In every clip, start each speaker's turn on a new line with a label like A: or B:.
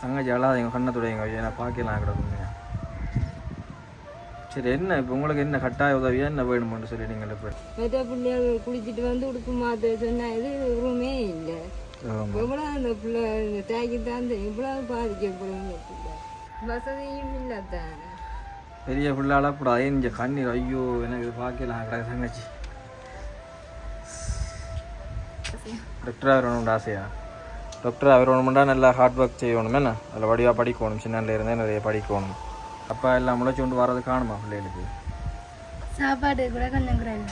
A: தங்கச்சி அழாதீங்க கண்ணை துடையுங்க ஏன்னா பார்க்கலாம் கிடக்குங்க. சரி என்ன இப்போ உங்களுக்கு என்ன கட்டாய உதவியா என்ன வேணுமென்று சொல்லி நீங்கள் இப்போ
B: மற்ற பிள்ளைகள் குளிச்சுட்டு வந்து உடுப்பு மாற்ற சொன்னா இது ரூமே இல்லை. எவ்வளோ அந்த பிள்ளை இந்த தாய்க்கு தான் இவ்வளவு பாதிக்கப்படும் இந்த பிள்ளை. வசதியும் இல்லை தானே
A: பெரிய பிள்ளால கூடாது இங்கே கண்ணீர்? ஐயோ எனக்கு இது பார்க்கலாம் கிடக்கு தங்கச்சி. டாக்டர் ஆகணும்னு ஆசையா? நல்லா ஹார்ட் ஒர்க் செய்யணும். என்ன? அதில் வடிவாக படிக்கணும். சின்னல இருந்தே நிறைய படிக்கணும். அப்பா எல்லாம் முளைச்சி கொண்டு வர்றது காணுமா பிள்ளைகளுக்கு?
B: சாப்பாடு கூட கொஞ்சம் குறைவு.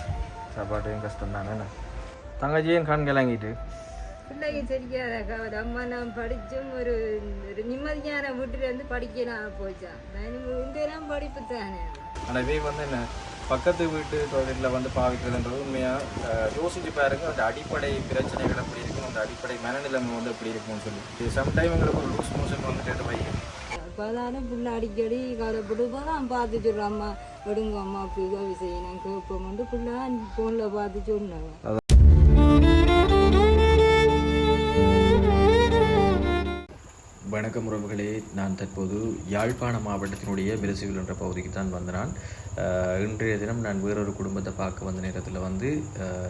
A: சாப்பாட்டையும் கஷ்டம் தானே என்ன? தங்கச்சியும் கண் கிளங்கிட்டு
B: பிள்ளைக்கு தெரியாத கவலை அம்மா நான் படிச்சும் ஒரு ஒரு நிம்மதியான வீட்டுல இருந்து படிக்கலாம் போச்சா. நான் இங்கெல்லாம் படிப்பு தானே.
A: ஆனால் வந்து என்ன? பக்கத்து வீட்டு தொழிலில் வந்து பாவிக்கிறதுன்றது உண்மையாக யோசிச்சு பாருங்க அந்த அடிப்படை பிரச்சனைகள் எப்படி இருக்கும் அந்த அடிப்படை மனநிலைமை வந்து எப்படி இருக்கும்னு சொல்லி. சம்டைம் எங்களுக்கு ஒரு லூஸ் மோஷன் வந்துட்டு பையன்
B: அப்போதானே பிள்ளை அடிக்கடி கவலைப்பட்டு தான் பார்த்து சொல்கிறேன் அம்மா விடுங்க அம்மா அப்படி உதவி செய்யணும் கேட்போம் பிள்ளை ஃபோனில் பார்த்து சொன்னாங்க
C: வணக்கம் உறவுகளே. நான் தற்போது யாழ்ப்பாண மாவட்டத்தினுடைய மிரசிவில் என்ற பகுதிக்கு தான் வந்தனான் நான் இன்றைய தினம் நான் வேறொரு குடும்பத்தை பார்க்க வந்த நேரத்தில் வந்து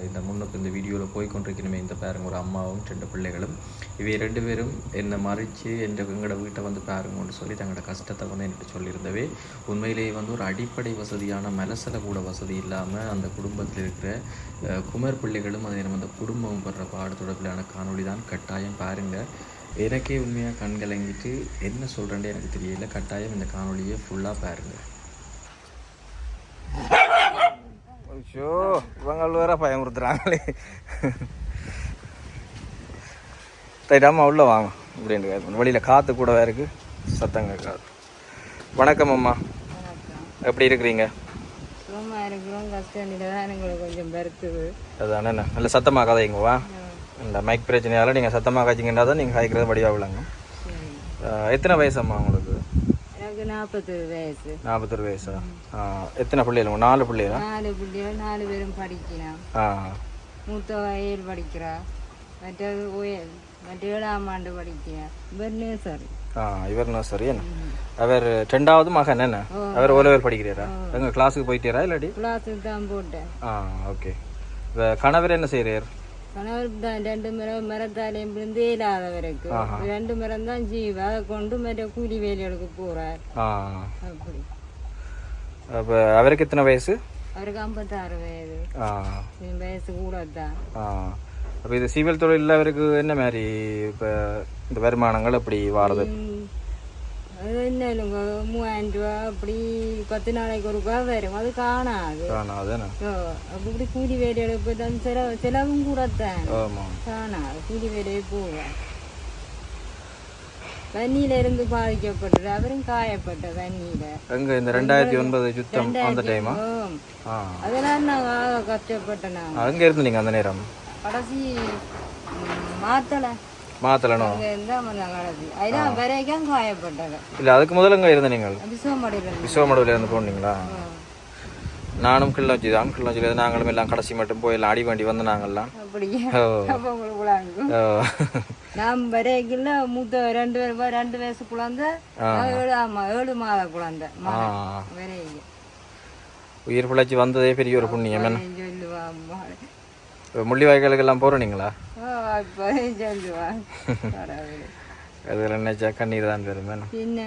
C: இந்த முன்னுக்கு இந்த வீடியோவில் போய் கொண்டிருக்கணுமே இந்த பாருங்க ஒரு அம்மாவும் ரெண்டு பிள்ளைகளும். இவை ரெண்டு பேரும் என்னை மறைச்சு என் எங்களோட வீட்டை வந்து பாருங்கன்னு சொல்லி தங்களோட கஷ்டத்தை வந்து என்கிட்ட சொல்லியிருந்தவே உண்மையிலேயே வந்து ஒரு அடிப்படை வசதியான மலசல கூட வசதி இல்லாமல் அந்த குடும்பத்தில் இருக்கிற குமர் பிள்ளைகளும் அதே நம்ம அந்த குடும்பம் படுற பாடு தொடர்பிலான காணொளி தான் கட்டாயம் பாருங்கள் எனக்கே உண்மையாக கண் கலங்கிட்டு என்ன சொல்கிறேன்னு எனக்கு தெரியல. கட்டாயம் இந்த காணொளியை ஃபுல்லாக பாருங்கள்
A: ஐயோ இவங்க வேற பயமுறுத்துறாங்களே தைட்டாமா உள்ள வாங்க இப்படின்னு வழியில் காற்று கூடவே இருக்கு. சத்தம் கேட்காது. வணக்கம் அம்மா. எப்படி இருக்கிறீங்க?
B: சும்மா இருக்கிறோம். கஷ்டம் கொஞ்சம் பெருக்குது
A: அதானே நல்ல சத்தமாக கதைங்க வா. இந்த மைக் பிரச்சனையால நீங்கள் சத்தமாக காய்ச்சிங்கன்னா தான் நீங்கள் காய்க்கிறது வடிவாக விளங்க
B: சரி.
A: எத்தனை வயசம்மா உங்களுக்கு?
B: எனக்கு நாற்பத்தொரு வயசு.
A: நாற்பத்தொரு வயசா? எத்தனை பிள்ளைகள்? நாலு பிள்ளைகளா?
B: நாலு பிள்ளைகள் நாலு பேரும் படிக்கிறான்
A: ஆ.
B: மூத்த வயல் படிக்கிறா. உயல் மற்ற ஏழாம் ஆண்டு படிக்கிறா. இவர் நேசரி
A: ஆ இவர் நர்சரி என்ன? அவர் ரெண்டாவது மகன் என்ன? அவர் ஓலவர் படிக்கிறாரா? எங்க கிளாஸுக்கு போயிட்டாரா இல்லாட்டி?
B: கிளாஸுக்கு தான் போட்டேன்.
A: ஆ ஓகே கணவர் என்ன செய்கிறார்
B: கணவர் ரெண்டு மரம் மரத்தாலையும் விழுந்து இல்லாதவருக்கு ரெண்டு மரம் தான் ஜீவ அதை கொண்டு மற்ற கூலி வேலைகளுக்கு போறார். அப்படி.
A: அப்போ அவருக்கு எத்தனை வயசு?
B: அவருக்கு ஐம்பத்தாறு வயது. வயசு கூட தான்
A: அப்போ இது சிவில் தொழிலில் அவருக்கு என்ன மாதிரி இப்போ இந்த வருமானங்கள் எப்படி வாரது?
B: அது என்ன இல்லைங்க மூவாயிரம் ரூபா அப்படி பத்து நாளைக்கு ஒரு ரூபா வரும். அது காணாது. அப்படி கூலி வேலைகளுக்கு தான் செலவு செலவும் கூட தான்
A: ஆமாம்
B: காணாது. கூலி வேலையை போவேன் தண்ணியில இருந்து பாதிக்கப்பட்டது அவரும் காயப்பட்ட தண்ணியில.
A: எங்கே இந்த ரெண்டாயிரத்தி ஒன்பது யுத்தம் அந்த டைமா
B: ஆம்.
A: ஆ?
B: அதெல்லாம் நாங்க ஆக கஷ்டப்பட்டோம் நாங்க
A: அங்கே இருந்து நீங்கள் அந்த நேரம்?
B: கடைசி ம், மாத்தலை. வரைக்கும் காயப்பட்டவ
A: இல்லை அதுக்கு முதல்ல எங்கே இருந்த போனீங்களா? நானும் கிள்ளச்சி தான் கிள்ளச்சியில் நாங்களும் எல்லாம் கடைசி மட்டும் போய் எல்லாம் அடி வண்டி வந்து நாங்கள்லாம் ஓ.
B: நான் வரைக்குள்ள மூத்த ரெண்டு வய- ரெண்டு வயசு குழந்தை ஏழு ஏழு மாத குழந்தை
A: உயிர் பிழைச்சி வந்ததே பெரிய ஒரு புண்ணியம் முள்ளி வாய்க்காலுக்கெல்லாம் போகிறீங்களா அதில் நினைச்சா கண்ணீர் தான் என்ன
B: பின்ன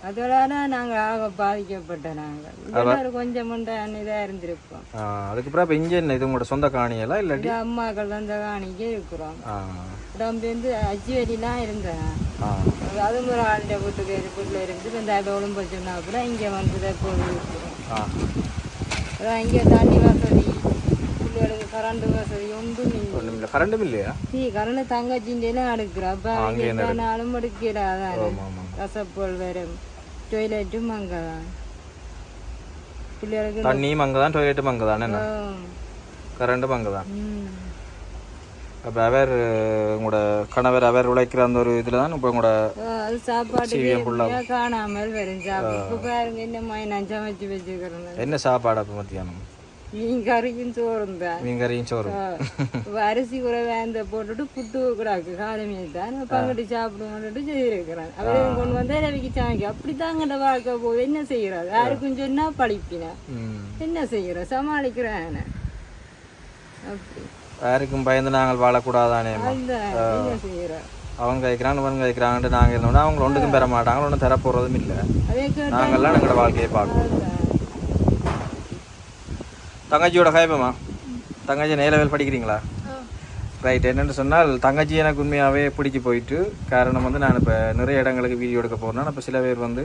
B: அதோட நாங்கள் ஆக பாதிக்கப்பட்ட நாங்கள் கொஞ்சம் இதாக இருந்திருப்போம்
A: அதுக்கப்புறம் இப்போ இங்கே என்ன இது உங்களோட சொந்த காணியெல்லாம் இல்லாட்டி
B: அம்மாக்கள் தான் இந்த காணிக்க இருக்கிறோம்
A: ஆ
B: உடம்பு வந்து அச்சு வெளிலாம் இருந்தேன்
A: ஆ
B: அது ஒரு ஆளுடைய வீட்டுக்கு வீட்டில் இருந்து இந்த ஒழும்பு சொன்னா அப்புறம் இங்கே வந்து போய் இருக்கிறோம் அதான் இங்கே தண்ணி பிள்ளைகளுக்கு கரண்ட் வசதி ஒன்றும் இல்லை.
A: ஒன்றும் இல்லை கரண்டும் இல்லையா?
B: தீ கரண்ட் தங்கச்சிண்டெல்லாம் எடுக்கிறா அப்போ நாளும் எடுக்கிறா அதான். கசப்போல் வேறு டொய்லெட்டும் அங்கே தான் பிள்ளைகளுக்கு
A: தண்ணியும் அங்கே தான் டாய்லெட்டும் அங்கே தான். கரண்டும் அங்கே தான். அப்போ அவர் உங்களோட கணவர் அவர் உழைக்கிற அந்த ஒரு இதில் தான் இப்போ உங்களோட
B: அது காணாமல் வரும். நான் சமைச்சு வச்சுக்கிறேன்
A: என்ன சாப்பாடு அப்போ மத்தியானம்?
B: மீன்
A: கறியும் சோறு
B: இப்ப அரிசி கூட வேந்த போட்டுட்டு புட்டு கூடாது காலமே தான் பங்கிட்டு சாப்பிடுவோம்னுட்டு செய்திருக்கிறான் அவரையும் கொண்டு வந்தா ரவிக்கு சாமிக்கு அப்படித்தாங்கிட்ட வாழ்க்கை போகுது என்ன செய்யறது யாருக்கும் சொன்னா படிப்பினா
A: ம்.
B: என்ன செய்யறோம் சமாளிக்கிறேன் அப்படி
A: யாருக்கும் பயந்து நாங்கள் வாழக்கூடாதானே
B: என்ன செய்யறோம்
A: அவங்க கேட்குறாங்க இவங்க கேட்குறாங்கன்ட்டு நாங்கள் இருந்தோம்னா அவங்க ஒன்றுக்கும் பெற மாட்டாங்க ஒன்றும் தர போகிறதும் இல்லை நாங்கள்லாம் எங்களோட வாழ்க்கையை பார்க்கணும் தங்கச்சியோட கைப்பமா தங்கச்சி நேலவேல் படிக்கிறீங்களா? ரைட் என்னென்னு சொன்னால் தங்கச்சி எனக்கு உண்மையாகவே பிடிச்சி போயிட்டு காரணம் வந்து நான் இப்போ நிறைய இடங்களுக்கு வீடியோ எடுக்க போகிறேன்னா இப்போ சில பேர் வந்து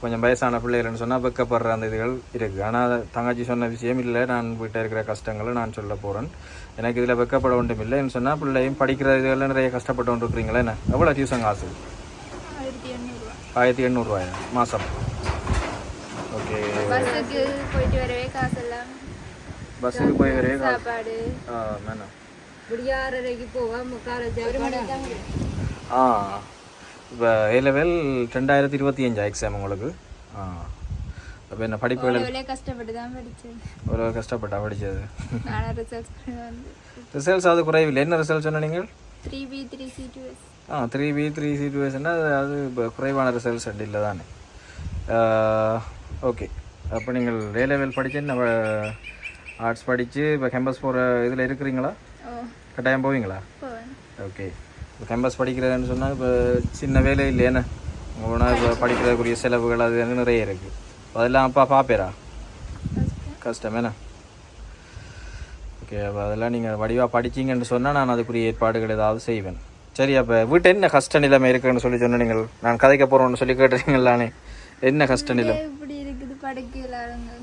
A: கொஞ்சம் வயசான பிள்ளைகள்னு சொன்னால் வெக்கப்படுற அந்த இதுகள் இருக்குது ஆனால் தங்கச்சி சொன்ன விஷயம் இல்லை. நான் வீட்டில் இருக்கிற கஷ்டங்களை நான் சொல்ல போகிறேன் எனக்கு இதில் வெக்கப்பட ஒன்றும் இல்லைன்னு சொன்னால் பிள்ளையும் படிக்கிற இதுகளில் நிறைய கஷ்டப்பட்டு கொண்டு இருக்கிறீங்களே என்ன? எவ்வளோ டியூஷன் காசு? ஆயிரத்தி எண்ணூறுரூவாயா மாதம் ஓகே
D: பஸ்ஸுக்கு வரவே
A: போய் வரே காசு
D: சாப்பாடு
A: ஆ மேடம்
B: இப்படி ஆறரைக்கு போவாம
A: ஆ இப்போ ஏ லெவல் ரெண்டாயிரத்தி இருபத்தி அஞ்சா எக்ஸாம் உங்களுக்கு ஆ அப்போ என்ன
D: கஷ்டப்பட்டு தான் படித்தேன்
A: ஒரு கஷ்டப்பட்டா படித்தது
D: ரிசல்ட்ஸ்
A: அது குறைவில்லை என்ன ரிசல்ட் சொன்ன நீங்கள்
D: three B three C two S
A: ஆ த்ரீ பி த்ரீ சிச்சுவேஷன்னா அது அது இப்போ குறைவான ரிசல்ட்ஸ் அப்படி இல்லை தானே ஓகே அப்போ நீங்கள் ஏ லெவல் படித்து என்ன ஆர்ட்ஸ் படித்து இப்போ கேம்பஸ் போகிற இதில் இருக்கிறீங்களா கட்டாயம் போவீங்களா ஓகே இப்போ கேம்பஸ் படிக்கிறதுன்னு சொன்னால் இப்போ சின்ன வேலை இல்லையானே போனால் இப்போ படிக்கிறதுக்குரிய செலவுகள் அது வந்து நிறைய இருக்குது அதெல்லாம் அப்பா பார்ப்பேரா கஷ்டம் என்ன ஓகே அப்போ அதெல்லாம் நீங்கள் வடிவாக படிச்சீங்கன்னு சொன்னால் நான் அதுக்குரிய ஏற்பாடுகள் ஏதாவது செய்வேன் சரி அப்போ வீட்டு என்ன கஷ்ட நிலைமை இருக்குன்னு சொல்லி சொன்ன நீங்கள் நான் கதைக்க போகிறோன்னு சொல்லி கேட்டுறீங்களானே என்ன கஷ்ட நிலைமை
D: படுக்கையில்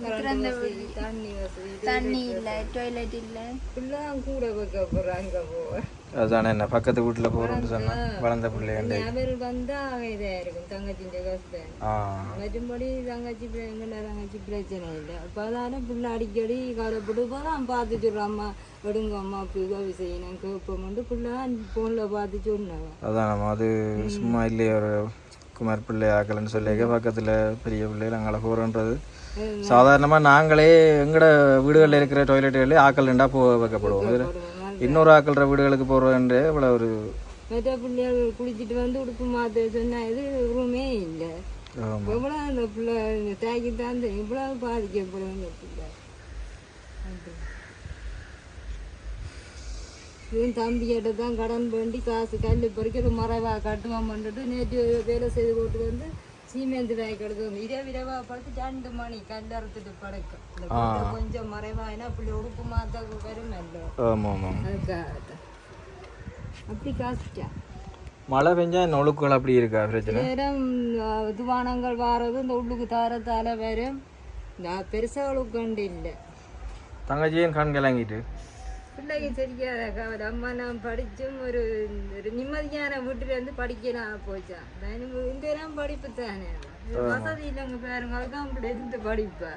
D: திறந்த வீடு.
B: தண்ணி வசதி
D: தண்ணி இல்லை டாய்லெட் இல்லை.
B: இப்படிலாம் கூட வைக்க போறாங்க போவேன்
A: அதுதானே என்ன பக்கத்து வீட்டில் போகிறோன்னு சொன்னால் வளர்ந்த பிள்ளைகண்டே
B: அவர் வந்தா இதா இருக்கும் தங்கச்சிന്റെ கஷ்டம்.
A: ஆ.
B: மற்றும்படி தங்கச்சி பிள்ளை எங்கட தங்கச்சி பிரச்சனை இல்லை. அப்போ அதான பிள்ளை அடிக்கடி கவலைப்பட்டு தான் பார்த்து சொல்கிறோம் அம்மா விடுங்க அம்மா அப்படி உதவி செய்யணும் கேட்போம்ட்டு பிள்ளை ஃபோனில் பார்த்து சொன்னாங்க.
A: அதான் நம்ம அது சும்மா இல்லையே ஒரு குமார் பிள்ளை ஆக்கலன்னு சொல்லிக்க பக்கத்தில் பெரிய பிள்ளைகள் அங்கே போகிறோன்றது சாதாரணமாக நாங்களே எங்கட வீடுகளில் இருக்கிற டாய்லெட்டுகளே ஆக்கல்ண்டா போ வைக்கப்படுவோம். இதுல இன்னொரு ஆக்கல்ற வீடுகளுக்கு போகிறோன்றே இவ்வளோ ஒரு
B: மற்ற பிள்ளைகள் குளிச்சுட்டு வந்து உடுப்பு மாற்ற சொன்னா இது ரூமே இல்லை. எவ்வளோ அந்த பிள்ளை இந்த தாக்கி தான் இவ்வளோ பாதிக்கப்படும் இந்த பிள்ளை. இதுவும் தம்பிகிட்ட தான் கடன் வேண்டி காசு கல் பறிக்கிற மறைவா கட்டுவோம் பண்ணிட்டு நேற்று வேலை செய்து போட்டு வந்து சீமேந்து எடுத்து வந்து இதே விரைவா படுத்து ரெண்டு மணி கல் அறுத்துட்டு படுக்கும் கொஞ்சம் மறைவாயினா பிள்ளை உடுப்பு மாத்த வரும். அப்படி காசுட்டான்
A: மழை பெஞ்சா நொழுக்குகள் அப்படி இருக்கா பிரச்சனை?
B: நேரம் துவானங்கள் வாரது இந்த உள்ளுக்கு தாரத்தால வரும். பெருசாக கண்டு இல்லை.
A: தங்கச்சியும் கண் கிளங்கிட்டு
B: பிள்ளைக்கு தெரியாத கவலை அம்மா நான் படிச்சும் ஒரு ஒரு நிம்மதியான வீட்டுல இருந்து படிக்கலாம் போச்சான் நான் இந்த நேரம் படிப்பு தானே வசதி இல்லைங்க பாருங்க அதுதான் இருந்து படிப்பா.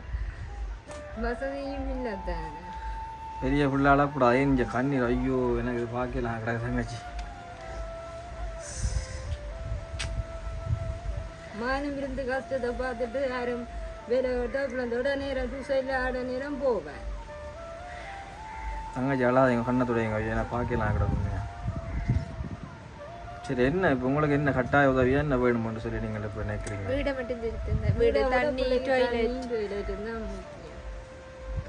B: வசதியும் இல்லை தானே
A: பெரிய பிள்ளால கூடாது இங்கே கண்ணீர். ஐயோ எனக்கு பார்க்கலாம் கிடக்கு தங்கச்சி.
B: மானம் இருந்து கஷ்டத்தை பார்த்துட்டு யாரும் வேலை விட்டா பிள்ளைந்தோட நேரம் தூசையில் ஆட நேரம் போவேன்.
A: தங்கச்சி அழாதீங்க கண்ணை துடையுங்க ஐயோ நான் பார்க்கலாம் கிடக்குங்க சரி என்ன இப்போ உங்களுக்கு என்ன கட்டாய உதவியா என்ன வேணுமென்று சொல்லி நீங்கள் இப்போ நினைக்கிறீங்க?
D: வீடை மட்டும் திருத்துங்க வீடு தண்ணி டாய்லெட்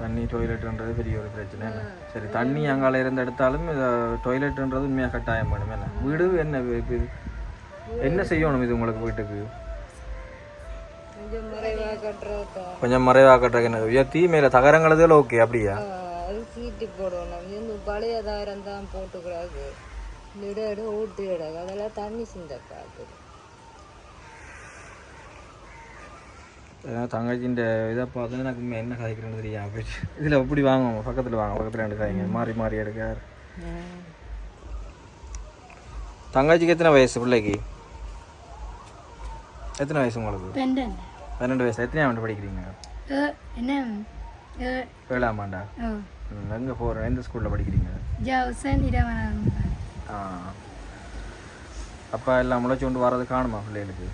A: தண்ணி டாய்லெட்ன்றது பெரிய ஒரு பிரச்சனை என்ன? சரி தண்ணி அங்கால இருந்து எடுத்தாலும் டாய்லெட்ன்றது உண்மையாக கட்டாயம் வேணும் என்ன? வீடு என்ன இது என்ன செய்யணும் இது உங்களுக்கு வீட்டுக்கு?
B: கொஞ்சம் மறைவாக கட்டுறது
A: என்ன? உயர்த்தி மேலே தகரங்களதுல ஓகே அப்படியா?
B: அது சீட்டு போடணும். இந்த பழைய தாரம் தான் போட்டுக்கூடாது இந்த இடம் ஊட்டு இடம். அதெல்லாம் தண்ணி சிந்தக்காது.
A: ஏன்னா தங்கச்சின்ற இதை பார்த்து எனக்கு என்ன கதைக்கிறேன்னு தெரியும் போயிட்டு இதில் இப்படி வாங்குவோம்? பக்கத்தில் வாங்க பக்கத்தில் ரெண்டு காய்ங்க மாறி மாறி எடுக்க தங்கச்சிக்கு எத்தனை வயசு பிள்ளைக்கு? எத்தனை வயசு உங்களுக்கு? பன்னெண்டு. வயசு? எத்தனை ஆண்டு படிக்கிறீங்க?
D: என்ன?
A: ஏழாம் ஆண்டா? எங்கே போகிறேன் எந்த ஸ்கூலில் படிக்கிறீங்க?
D: ஜவுசன் இடவனம்
A: ஆ. அப்பா எல்லாம் முளைச்சி கொண்டு வர்றது காணுமா பிள்ளைகளுக்கு?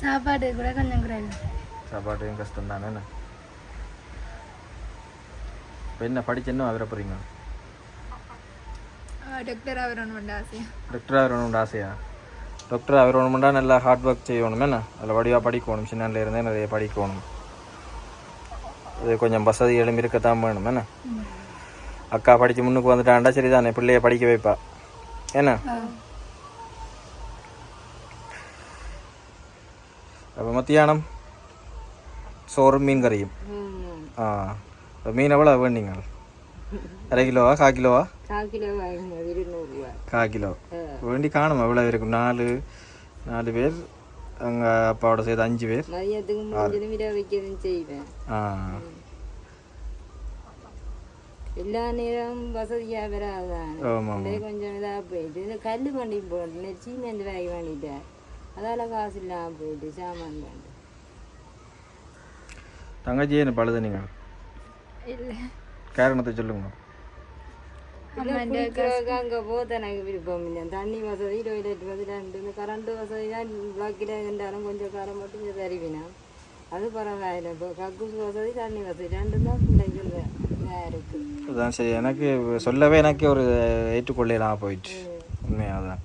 D: சாப்பாடு கூட கொஞ்சம் குறைவு
A: சாப்பாட்டையும் கஷ்டம் தானே இப்போ என்ன படிச்சு என்ன ஆகிற போகிறீங்க
E: டாக்டர் ஆகணும்னு ஆசையா.
A: டாக்டர் ஆகணும்னு ஆசையா? டாக்டர் ஆகணும்னா நல்லா ஹார்ட் ஒர்க் செய்யணும் என்ன? அதில் வடிவாக படிக்கணும் சின்னல இருந்தே நிறைய படிக்கணும். இது கொஞ்சம் வசதிகளும் இருக்கத்தான் வேணும் என்ன அக்கா படித்து முன்னுக்கு வந்துட்டாண்டா சரிதானே பிள்ளைய படிக்க வைப்பா என்ன அப்போ மத்தியானம் சோறும் மீன் கறியும்
B: ஆமாம்
A: ஆ இப்போ மீன் எவ்வளோ வேண்டிங்க அரை கிலோவா கா கிலோவா
B: கால் கிலோ வாங்கினது இருநூறுவா
A: கா கிலோ வேண்டி அங்கே அப்பாவோட சேர்த்து அஞ்சு பேர் ஆ
B: எல்லா நேரம் வசதியாக வராதான் கொஞ்சம் இதாக போயிட்டு இந்த கல் வண்டி போட்டு சீமெண்ட் வேக வேண்டிட்டேன் அதால் காசு இல்லாமல் போயிட்டு சாமான் வேண்டு
A: தங்கச்சி என்ன பழுது நீங்கள்
E: இல்லை
A: காரணத்தை சொல்லுங்க
B: அங்கே போக எனக்கு விருப்பம் இல்லை தண்ணி வசதி டொய்லெட் வசதி ரெண்டு கரண்ட் வசதி தான் வாக்கில் இருந்தாலும் கொஞ்சம் காலம் மட்டும் தருவினா அது பரவாயில்லை இப்போ கக்கூஸ் வசதி தண்ணி வசதி ரெண்டும் தான் பிள்ளைகள்
A: அதான் சரி எனக்கு சொல்லவே எனக்கு ஒரு ஏற்றுக்கொள்ளலாம் போயிட்டு உண்மையாக தான்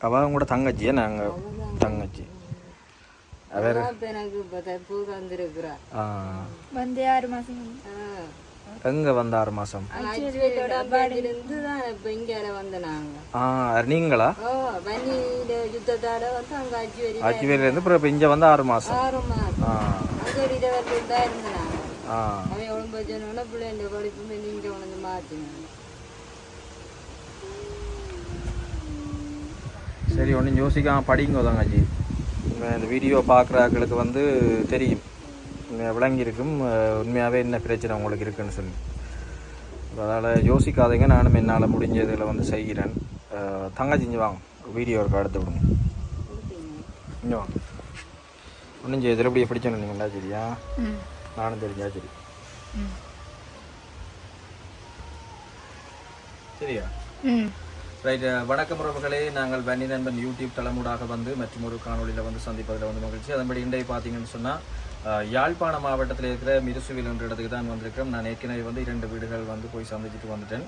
A: அவ கூட தங்கச்சி நாங்கள் தங்கச்சி
B: எனக்கு வந்திருக்கிறா
E: வந்து ஆறு மாதம்
A: எங்கே வந்த ஆறு மாதம்
B: இருந்து தான் இப்போ இங்கே வந்த நாங்கள்
A: ஆ நீங்களா
B: யுத்தத்தால வந்து அங்கே
A: அப்புறம் இப்போ இங்கே வந்து ஆறு மாதம்
B: ஆறு மாதம்
A: ஆ
B: அங்கே ஒரு இடவர்கள் தான் இருந்தாங்க
A: ஆ
B: அவன் உடம்பு சொன்னோன்னா பிள்ளைங்க படிப்பு இங்கே உணர்ந்து மாற்றினாங்க
A: சரி ஒன்றும் யோசிக்காம படிங்க தங்கச்சி இந்த வீடியோ பார்க்குறாக்களுக்கு வந்து தெரியும். விளங்கியிருக்கும். உண்மையாகவே என்ன பிரச்சனை உங்களுக்கு இருக்குன்னு சொல்லி. அதனால் யோசிக்காதீங்க. நானும் என்னால் முடிஞ்சதில் வந்து செய்கிறேன். அஹ் தங்கச்சி இங்கே வாங்க. வீடியோ இருக்க அடுத்து விடுங்க. இங்கே வாங்க. ஒன்றும் செய்யதில் இப்படி பிடிச்சணும் நீங்களா சரியா? நானும் தெரிஞ்சா சரி. சரியா?
E: ம்.
A: ரைட் uh, வணக்கம் உறவுகளே. நாங்கள் வன்னி நண்பன் யூடியூப் தலைமுடாக வந்து மற்றும் ஒரு காணொளியில் வந்து சந்திப்பதில் வந்து மகிழ்ச்சி. அதன்படி இன்றைய பார்த்தீங்கன்னு சொன்னால் யாழ்ப்பாண மாவட்டத்தில் இருக்கிற மிருசுவில் என்ற இடத்துக்கு தான் வந்திருக்கேன் நான் ஏற்கனவே வந்து இரண்டு வீடுகள் வந்து போய் சந்திச்சுட்டு வந்துட்டேன்.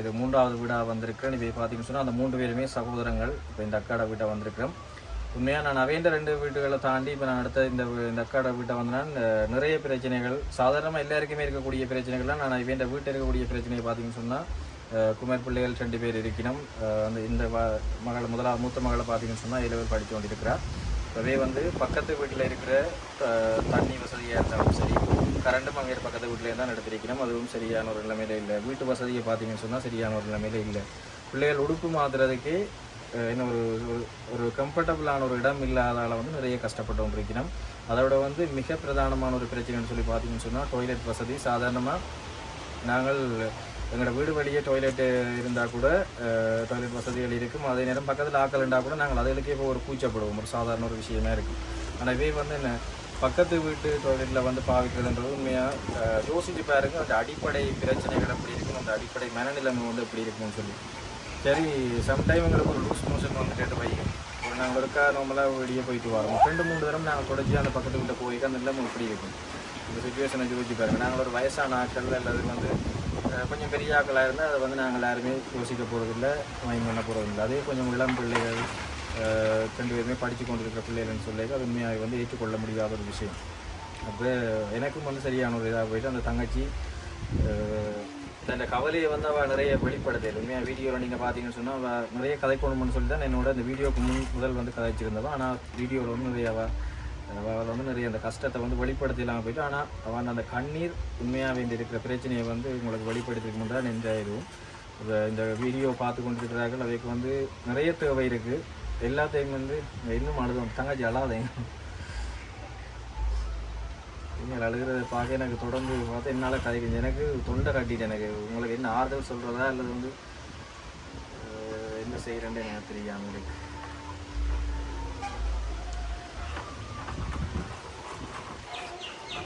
A: இது மூன்றாவது வீடாக வந்திருக்கிறேன். இதை பார்த்தீங்கன்னு சொன்னால் அந்த மூன்று பேருமே சகோதரங்கள். இப்போ இந்த அக்காட வீட்டை வந்திருக்கிறோம். உண்மையாக நான் அவைண்ட ரெண்டு வீடுகளை தாண்டி இப்போ நான் அடுத்த இந்த இந்த அக்காட வீட்டை வந்தேன். நிறைய பிரச்சனைகள். சாதாரணமாக எல்லாருக்குமே இருக்கக்கூடிய பிரச்சனைகள்லாம் நான் இவன் வீட்டில் இருக்கக்கூடிய பிரச்சனையை பார்த்தீங்கன்னு சொன்னால் குமார் பிள்ளைகள் ரெண்டு பேர் இருக்கணும் அந்த இந்த மகள் முதலாக மூத்த மகளை பார்த்தீங்கன்னு சொன்னால் ஏழு படித்து கொண்டிருக்கிறார். அதே வந்து பக்கத்து வீட்டில் இருக்கிற தண்ணி வசதியாக இருந்தாலும் சரி கரண்ட்டும் அங்கே பக்கத்து வீட்டிலே தான் நடத்திருக்கணும். அதுவும் சரியான ஒரு நிலைமையில இல்லை. வீட்டு வசதியை பார்த்தீங்கன்னு சொன்னால் சரியான ஒரு நிலைமையில இல்லை. பிள்ளைகள் உடுப்பு மாத்துறதுக்கு என்ன ஒரு ஒரு- ஒரு கம்ஃபர்டபுளான ஒரு இடம் இல்லாதால வந்து நிறைய கஷ்டப்பட்டு கொண்டிருக்கணும். அதோட வந்து மிக பிரதானமான ஒரு பிரச்சனைன்னு சொல்லி பார்த்தீங்கன்னு சொன்னால் டாய்லெட் வசதி. சாதாரணமாக நாங்கள் எங்களோட வீடு வழியே டாய்லெட்டு இருந்தால் கூட டாய்லெட் வசதிகள் இருக்கும். அதே நேரம் பக்கத்தில் ஆக்கள் இருந்தால் கூட நாங்கள் அதுகளுக்கே இப்போ ஒரு கூச்சப்படுவோம். ஒரு சாதாரண ஒரு விஷயமா இருக்குது ஆனால் இவை வந்து என்ன பக்கத்து வீட்டு டாய்லெட்டில் வந்து பாவிக்கிறதுன்றது உண்மையாக யோசிச்சு பாருங்க. அந்த அடிப்படை பிரச்சனைகள் எப்படி இருக்கும். அந்த அடிப்படை மனநிலைமை வந்து எப்படி இருக்கும்னு சொல்லி. சரி சம்டைம் எங்களுக்கு ஒரு லூஸ் மோஷன் வந்து கேட்டு வை ஒரு நாங்கள் இருக்கா நம்மளாக வெளியே போயிட்டு வரோம். ரெண்டு மூணு தரம் நாங்கள் தொடச்சி அந்த பக்கத்து வீட்டில் போய் அந்த நிலைமை எப்படி இருக்கும்? இந்த சுச்சுவேஷனை யோசிச்சு பாருங்க. நாங்கள் ஒரு வயசான ஆட்கள் அல்லது வந்து கொஞ்சம் பெரிய ஆக்களாக இருந்தால் அதை வந்து நாங்கள் யாருமே யோசிக்க போகிறதில்ல வாங்கி பண்ண போகிறதில்ல அதே கொஞ்சம் இளம் பிள்ளைகள் ரெண்டு பேருமே படித்து கொண்டிருக்கிற பிள்ளைகள்னு சொல்லி அது உண்மையாக வந்து ஏற்றுக்கொள்ள முடியாத ஒரு விஷயம். அப்போ எனக்கும் வந்து சரியான ஒரு இதாக போயிட்டு அந்த தங்கச்சி அஹ், தன்னோட கவலையை வந்து அவள் நிறைய வெளிப்படுத்தல் உண்மையாக வீடியோவில் நீங்கள் பார்த்தீங்கன்னு சொன்னால் அவள் நிறைய கதைக்கணும்னு சொல்லி தான் என்னோட அந்த வீடியோக்கு முன் முதல் வந்து கதைச்சிருந்தவன் ஆனால் வீடியோவில் வந்து நிறைய அவள் அவள் வந்து நிறைய அந்த கஷ்டத்தை வந்து வெளிப்படுத்தலாம் போயிட்டு ஆனால் அவன் அந்த கண்ணீர் உண்மையாக வேண்டி இருக்கிற பிரச்சனையை வந்து உங்களுக்கு வெளிப்படுத்திக்க முடியாது. நெஞ்சாயிடும் இந்த வீடியோ பார்த்து கொண்டிருக்கிறார்கள். அவைக்கு வந்து நிறைய தேவை இருக்குது எல்லாத்தையும் வந்து இன்னும் அழுதும் தங்கச்சி அழாதையும் நீங்கள் அழுகிறத பார்க்க எனக்கு தொடர்ந்து பார்த்து என்னால் கதைக்குது எனக்கு தொண்டை கட்டிட்டு எனக்கு உங்களுக்கு என்ன ஆறுதல் சொல்கிறதா அல்லது வந்து என்ன செய்கிறேன்னு எனக்கு தெரியாமல் இருக்கு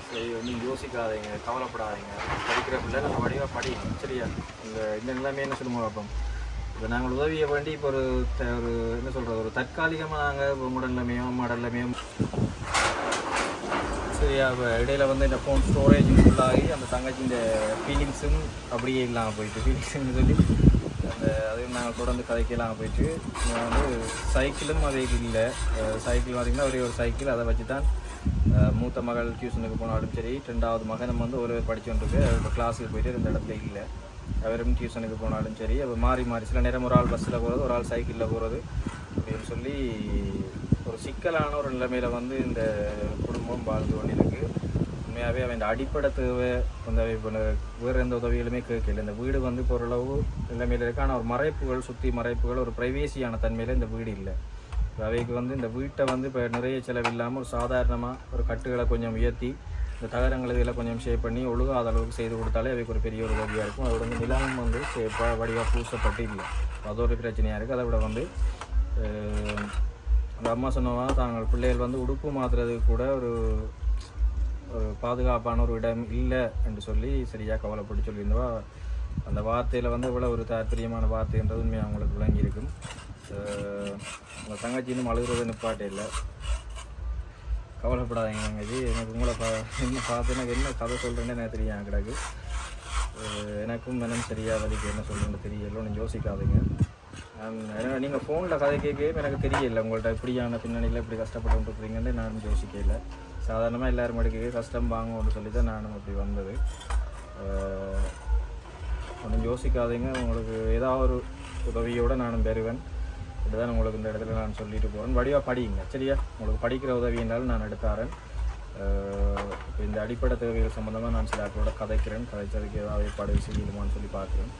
A: சரி ஒன்றும் யோசிக்காதீங்க கவலைப்படாதீங்க. படிக்கிற பிள்ளை நம்ம வடிவாக படி சரியா? இந்த இந்த நிலைமை என்ன சொல்லுங்க இப்போ நாங்கள் உதவியை வேண்டி இப்போ ஒரு ஒரு என்ன சொல்கிறது ஒரு தற்காலிகமாக நாங்கள் உங்களோட நிலைமையோ அம்மாட நிலைமையோ சரியா இப்போ இடையில வந்து இந்த ஃபோன் ஸ்டோரேஜ் ஃபுல்லாகி அந்த தங்கச்சியின் ஃபீலிங்ஸும் அப்படியே இல்லாமல் போயிட்டு ஃபீலிங்ஸுன்னு சொல்லி அந்த அதையும் நாங்கள் தொடர்ந்து கதைக்கலாம் போயிட்டு வந்து சைக்கிளும் அதே இல்லை சைக்கிள் பார்த்தீங்கன்னா ஒரே ஒரு சைக்கிள் அதை வச்சு தான் மூத்த மகள் டியூஷனுக்கு போனாலும் சரி ரெண்டாவது மகனும் வந்து ஒரு படிச்சு கொண்டிருக்கு. இப்போ கிளாஸுக்கு போயிட்டு ரெண்டு இடத்துல இல்லை. அவரும் டியூஷனுக்கு போனாலும் சரி அப்போ மாறி மாறி சில நேரம் ஒரு ஆள் பஸ்ஸில் போகிறது ஒரு ஆள் சைக்கிளில் போகிறது அப்படின்னு சொல்லி ஒரு சிக்கலான ஒரு நிலைமையில் வந்து இந்த குடும்பம் வாழ்ந்து கொண்டிருக்கு. உண்மையாகவே அவன் இந்த அடிப்படை தேவை வந்து இப்போ வேறு எந்த உதவிகளுமே கேட்கல. இந்த வீடு வந்து இப்போ ஓரளவு நிலைமையில் இருக்கு. ஆனால் ஒரு மறைப்புகள் சுற்றி மறைப்புகள் ஒரு ப்ரைவேசியான தன்மையில் இந்த வீடு இல்லை. அவைக்கு வந்து இந்த வீட்டை வந்து இப்போ நிறைய செலவு இல்லாமல் ஒரு சாதாரணமாக ஒரு கட்டுகளை கொஞ்சம் உயர்த்தி இந்த தகரங்கள் இதில் கொஞ்சம் ஷேப் பண்ணி ஒழுகாத அளவுக்கு செய்து கொடுத்தாலே அவைக்கு ஒரு பெரிய ஒரு உதவியாக இருக்கும். அதோட வந்து நிலமும் வந்து ஷேப்பாக வடிவாக பூசப்பட்டு இல்லை. அது ஒரு பிரச்சனையாக இருக்குது அதை விட வந்து அந்த அம்மா சொன்னவா தாங்கள் பிள்ளைகள் வந்து உடுப்பு மாற்றுறதுக்கு கூட ஒரு ஒரு பாதுகாப்பான ஒரு இடம் இல்லை என்று சொல்லி சரியாக கவலைப்பட்டு சொல்லியிருந்தவா. அந்த வார்த்தையில் வந்து இவ்வளோ ஒரு தாற்பயமான வார்த்தைன்றது உண்மையாக அவங்களுக்கு விளங்கியிருக்கும். உங்கள் தங்கச்சி இன்னும் அழுகுறது நிப்பாட்டே இல்லை. கவலைப்படாதீங்க தங்கச்சி. எனக்கு உங்களை பா என்ன பார்த்து எனக்கு என்ன கதை சொல்கிறேன்னு எனக்கு தெரியும் கிடக்கு. எனக்கும் மனம் சரியாக வலிக்கு என்ன சொல்கிறேன்னு தெரியல. ஒன்றும் யோசிக்காதீங்க. ஏன்னா நீங்கள் ஃபோனில் கதை கேட்கவே எனக்கு தெரியல. உங்கள்ட்ட இப்படியான பின்னணியில் இப்படி கஷ்டப்பட்டு இருக்கிறீங்கன்னு நானும் யோசிக்கல. சாதாரணமாக எல்லோரும் எடுக்க கஷ்டம் வாங்கும்னு சொல்லி தான் நானும் அப்படி வந்தது. ஒன்றும் யோசிக்காதீங்க. உங்களுக்கு ஏதாவது ஒரு உதவியோடு நானும் பெறுவேன் இதுதான் உங்களுக்கு இந்த இடத்துல நான் சொல்லிட்டு போகிறேன் வடிவாக படிங்க சரியா? உங்களுக்கு படிக்கிற உதவியினாலும் நான் எடுத்தாரேன் இப்போ இந்த அடிப்படை தேவைகள் சம்மந்தமாக நான் சில ஆட்களோட கதைக்கிறேன். கதைச்சதுக்கு ஏதாவது ஏற்பாடு செய்யணுமான்னு சொல்லி பார்க்குறேன்.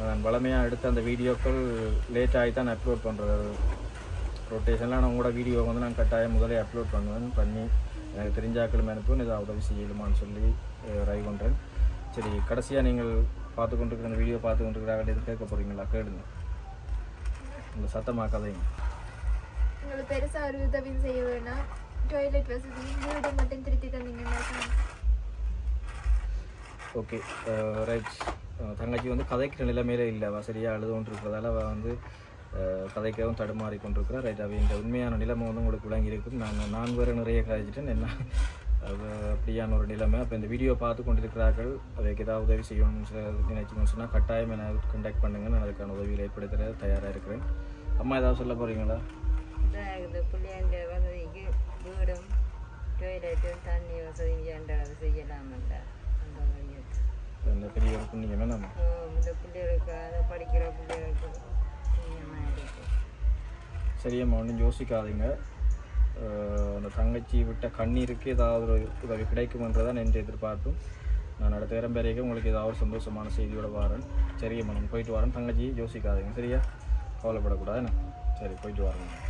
A: நான் வளமையாக எடுத்த அந்த வீடியோக்கள் லேட் ஆகி தான் அப்லோட் பண்ணுறது ரொட்டேஷனில் நான் உங்களோட வீடியோ வந்து நான் கட்டாயம் முதலே அப்லோட் பண்ணுவேன். பண்ணி எனக்கு தெரிஞ்சாக்களும் அனுப்புவேன். ஏதாவது உதவி செய்யலுமான்னு சொல்லி ட்ரை கொண்டேன். சரி கடைசியாக நீங்கள் பார்த்து கொண்டிருக்கிற அந்த வீடியோ பார்த்து கொண்டிருக்கிறாங்க எதுவும் கேட்க போகிறீங்களா கேளுங்க. இந்த சத்தமாக கதைங்க
E: உங்களுக்கு பெருசா ஒரு உதவி செய்ய வேணாம். டாய்லெட் வசதி வீடு மட்டும் திருத்தி தந்தீங்கன்னா
A: ஓகே ரைட் தங்கச்சி வந்து கதைக்கிற நிலைமையில இல்லை. அவள் சரியாக அழுது கொண்டு இருக்கிறதால அவள் வந்து அஹ், கதைக்கவும் தடுமாறி கொண்டிருக்கிறா ரைட் அவ இந்த உண்மையான நிலைமை வந்து உங்களுக்கு விளங்கி இருக்கும் நான் நான் வேறு நிறைய கதைச்சிட்டேன் என்ன அப்படியான ஒரு நிலைமை. அப்போ இந்த வீடியோ பார்த்து கொண்டிருக்கிறார்கள். அதுக்கு ஏதாவது உதவி செய்யணும்னு நினைச்சீங்கன்னு சொன்னால் கட்டாயம் என்னை கண்டாக்ட் பண்ணுங்க. நான் அதுக்கான உதவியில் ஏற்படுத்த தயாராக இருக்கிறேன். அம்மா ஏதாவது சொல்ல போகிறீங்களா
B: பிள்ளையாண்ட வசதிக்கு வீடும் டொய்லெட்டும் தண்ணி வசதியும் ஏண்டாவது செய்யலாமல்ல அந்த வழியை.
A: இந்த பெரிய ஒரு புண்ணியமே நம்ம
B: இந்த பிள்ளைகளுக்கு அதை படிக்கிற பிள்ளைகளுக்கு புண்ணியமாக இருக்கு.
A: சரியம்மா ஒன்றும் யோசிக்காதீங்க. அந்த தங்கச்சி விட்ட கண்ணீருக்கு ஏதாவது ஒரு உதவி கிடைக்குமன்றதான் என்று எதிர்பார்த்தும். நான் அடுத்த இடம் வரைக்கும் உங்களுக்கு ஏதாவது ஒரு சந்தோஷமான செய்தியோட வரேன். சரியம்மா நான் போயிட்டு வரேன். தங்கச்சி யோசிக்காதீங்க சரியா? கவலைப்படக்கூடாது என்ன? சரி போயிட்டு வரேன்.